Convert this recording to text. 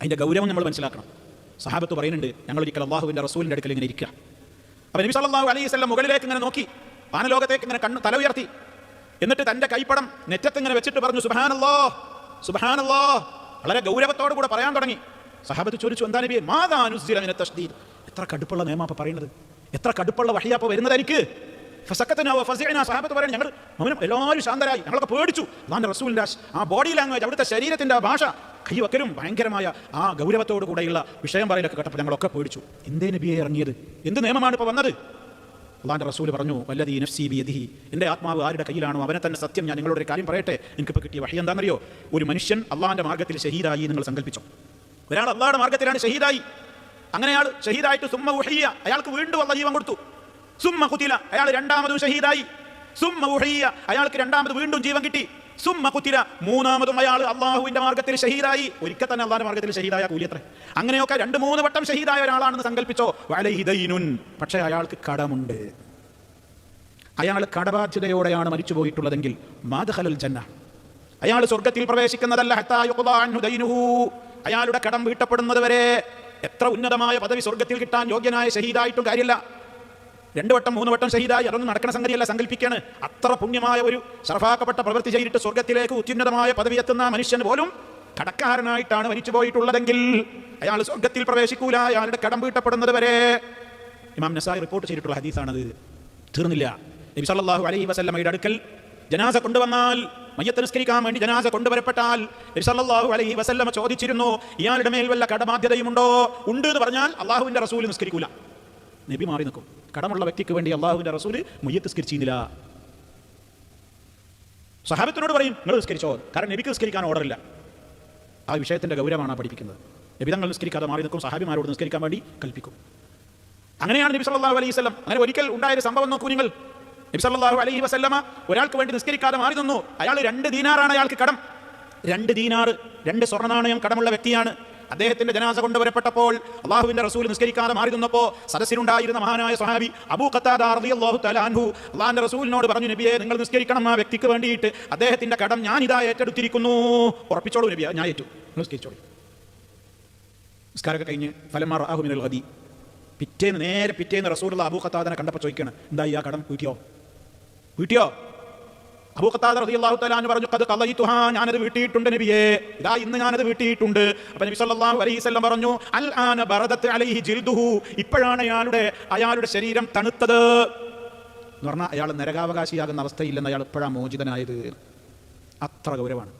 അതിന്റെ ഗൗരവം നമ്മൾ മനസ്സിലാക്കണം. സഹാബത്ത് പറയുന്നുണ്ട് ഞങ്ങൾ ഒരിക്കൽ അള്ളാഹുവിന്റെ റസൂലിന്റെ അടുക്കൽ ഇങ്ങനെ ഇരിക്കുക. അപ്പോൾ നബി സല്ലല്ലാഹു അലൈഹി വസല്ലം മുകളിലേക്ക് ഇങ്ങനെ നോക്കി വാനലോകത്തേക്ക് ഇങ്ങനെ കണ്ണ് തല ഉയർത്തി എന്നിട്ട് തന്റെ കൈപ്പടം നെറ്റത്ത് ഇങ്ങനെ വെച്ചിട്ട് പറഞ്ഞു സുബാനല്ലോ സുബാനല്ലോ വളരെ ഗൗരവത്തോടു കൂടെ പറയാൻ തുടങ്ങി. സഹാബത്ത് ചോദിച്ചു എന്താ നബി? മാതാ അനുസരിച്ച തഷ്ദീദ് എത്ര കടുപ്പുള്ള നിയമാപ്പ പറയുന്നത്? എത്ര കടുപ്പുള്ള വഹിയാപ്പ വരുന്നത് എനിക്ക്? സഹാബത്ത് പറയാൻ ഞങ്ങൾ എല്ലാവരും ശാന്തരായി ഞങ്ങളൊക്കെ പേടിച്ചു. അതാണ് റസൂലിന്റെ ആ ബോഡി ലാംഗ്വേജ് അവിടുത്തെ ശരീരത്തിന്റെ ആ കൈവക്കലും ഭയങ്കരമായ ആ ഗൗരവത്തോടു കൂടെയുള്ള വിഷയം പറയലൊക്കെ കേട്ടപ്പോൾ ഞങ്ങളൊക്കെ പേടിച്ചു. എന്തേ നബിയെ ഇറങ്ങിയത്? എന്ത് നിയമമാണ് ഇപ്പോൾ വന്നത്? അള്ളാന്റെ റസൂൽ പറഞ്ഞു വല്ലതി നഫ്സി ബിയദിഹി. എന്റെ ആത്മാവ് ആരുടെ കയ്യിലാണോ? അവനെ തന്നെ സത്യം ഞാൻ നിങ്ങളോട് ഒരു കാര്യം പറയട്ടെ? എനിക്കിപ്പോൾ കിട്ടിയ വഴി എന്താണെന്നറിയോ? ഒരു മനുഷ്യൻ അള്ളാന്റെ മാർഗത്തിൽ ഷഹീദായി നിങ്ങൾ സങ്കല്പിച്ചു ഒരാൾ അള്ളാഹുടെ മാർഗത്തിലാണ് ഷഹീദായി. അങ്ങനെ അയാൾ ഷഹീദായിട്ട് സുമ്മ ഉഹയ്യ അയാൾക്ക് വീണ്ടും അള്ള ജീവൻ കൊടുത്തു. സുമ്മ കുത്തില അയാൾ രണ്ടാമതും ഷഹീദായി. അയാൾക്ക് രണ്ടാമത് വീണ്ടും ജീവൻ കിട്ടി. സുമ്മ കുത്തിര. മൂന്നാമതും അയാൾ അള്ളാഹുവിന്റെ മാർഗത്തിൽ ഷഹീദായി. ഒരിക്കൽ തന്നെ അള്ളാഹിന്റെ മാർഗത്തിൽ ഷഹീദായ കൂലിയത്ര. അങ്ങനെയൊക്കെ രണ്ട് മൂന്ന് വട്ടം ഷഹീദായ ഒരാളാണെന്ന് സങ്കല്പിച്ചോ വലഹിദൈനുൻ പക്ഷേ അയാൾക്ക് കടമുണ്ട്. അയാൾ കടബാധ്യതയോടെയാണ് മരിച്ചു പോയിട്ടുള്ളതെങ്കിൽ മാതഹലൽ ജന്ന. അയാൾ സ്വർഗത്തിൽ പ്രവേശിക്കുന്നതല്ല. അയാളുടെ കടം വീട്ടപ്പെടുന്നത് വരെ എത്ര ഉന്നതമായ പദവി സ്വർഗത്തിൽ കിട്ടാൻ യോഗ്യനായ ഷഹീദായിട്ടും കാര്യമില്ല. രണ്ടു വട്ടം മൂന്ന് വട്ടം ഷഹീദായി അതൊന്നും നടക്കുന്ന സംഗതിയല്ല സങ്കല്പിക്കാണ്. അത്ര പുണ്യമായ ഒരു സർഫാക്കപ്പെട്ട പ്രവൃത്തി ചെയ്തിട്ട് സ്വർഗത്തിലേക്ക് ഉത്യുന്നതമായ പദവി എത്തുന്ന മനുഷ്യൻ പോലും കടക്കാരനായിട്ടാണ് മരിച്ചു പോയിട്ടുള്ളതെങ്കിൽ അയാൾ സ്വർഗത്തിൽ പ്രവേശിക്കൂല അയാളുടെ കടം വീട്ടപ്പെടുന്നത് വരെ. ഇമാം നസായി റിപ്പോർട്ട് ചെയ്തിട്ടുള്ള ഹദീസാണത്. തീർന്നില്ല. നബി സല്ലല്ലാഹു അലൈഹി വസല്ലമയുടെ അടുക്കൽ ജനാസ കൊണ്ടുവന്നാൽ മയ്യത്ത് നിസ്കരിക്കാൻ വേണ്ടി ജനാസ കൊണ്ടുവരപ്പെട്ടാൽ സല്ലല്ലാഹു അലൈഹി വസല്ലമ ചോദിച്ചിരുന്നു ഇയാളുടെ മേൽ വല്ല കടബാധ്യതയുമുണ്ടോ? ഉണ്ട് എന്ന് പറഞ്ഞാൽ അള്ളാഹുവിന്റെ റസൂൽ നിസ്കരിക്കൂല. നബി മാറി നിൽക്കും. കടമുള്ള വ്യക്തിക്ക് വേണ്ടി അള്ളാഹുവിന്റെ റസൂൽ മുയ്യത്ത് നിസ്കരിച്ചിരുന്നില്ല. സഹാബത്തിനോട് പറയും നിങ്ങൾ നിസ്കരിച്ചോ. കാരണം നബിക്ക് നിസ്കരിക്കാൻ ഓർഡറില്ല ആ വിഷയത്തിന്റെ ഗൗരവമാണ് പഠിപ്പിക്കുന്നത്. നബി തങ്ങൾ നിസ്കരിക്കാതെ മാറി നിൽക്കും സഹാബിമാരോട് നിസ്കരിക്കാൻ വേണ്ടി കൽപ്പിക്കും. അങ്ങനെയാണ് നബി സല്ലല്ലാഹു അലൈഹി വസല്ലം. അങ്ങനെ ഒരിക്കൽ ഉണ്ടായ ഒരു സംഭവം നോക്കൂ നിങ്ങൾ. നബി സല്ലല്ലാഹു അലൈഹി വസല്ലമ ഒരാൾക്ക് വേണ്ടി നിസ്കരിക്കാതെ മാറി നിന്നു. അയാൾ രണ്ട് ദീനാറാണ് അയാൾക്ക് കടം. രണ്ട് ദീനാറ് രണ്ട് സ്വർണനാണയം കടമുള്ള വ്യക്തിയാണ്. അദ്ദേഹത്തിന്റെ ജനാസ കൊണ്ടുവരപ്പെട്ടപ്പോൾ അള്ളാഹുവിന്റെ റസൂൽ നിസ്കരിക്കാതെ മാറി സദസ്സിലുണ്ടായിരുന്ന മഹാനായ സ്വഹാബി അബൂ ഖത്താദ റളിയല്ലാഹു തആല അൻഹു അള്ളാഹിന്റെ റസൂലിനോട് പറഞ്ഞു നബിയെ നിങ്ങൾ നിസ്കരിക്കണം ആ വ്യക്തിക്ക് വേണ്ടിയിട്ട്. അദ്ദേഹത്തിന്റെ കടം ഞാൻ ഇതാ ഏറ്റെടുത്തിരിക്കുന്നു. ഉറപ്പിച്ചോളൂ നബിയ ഞാൻ ഏറ്റു. നിസ്കരിച്ചോളൂ. നിസ്കാരമൊക്കെ കഴിഞ്ഞ് ഫലമാർ ആഹുമിനൽ പിറ്റേന്ന് നേരെ പിറ്റേന്ന് റസൂലുള്ള അബൂ ഖത്താദനെ കണ്ടപ്പോൾ ചോദിക്കണം എന്താ ഈ ആ കടം? വീട്ടിയോ? വീട്ടിയോ? പറഞ്ഞു ഞാനത് വീട്ടിയിട്ടുണ്ട് നബിയേ. ഇതാ ഇന്ന് ഞാനത് വീട്ടിയിട്ടുണ്ട്. അപ്പോൾ നബി സല്ലല്ലാഹു അലൈഹി വസല്ലം പറഞ്ഞു അൽ ആന അലൈഹി ജിൽദുഹു. ഇപ്പോഴാണ് അയാളുടെ അയാളുടെ ശരീരം തണുത്തത്. എന്ന് പറഞ്ഞാൽ അയാൾ നരകാവകാശിയാകുന്ന അവസ്ഥയില്ലെന്ന് അയാൾ ഇപ്പോഴാണ് മോചിതനായത്. അത്ര ഗൗരവമാണ്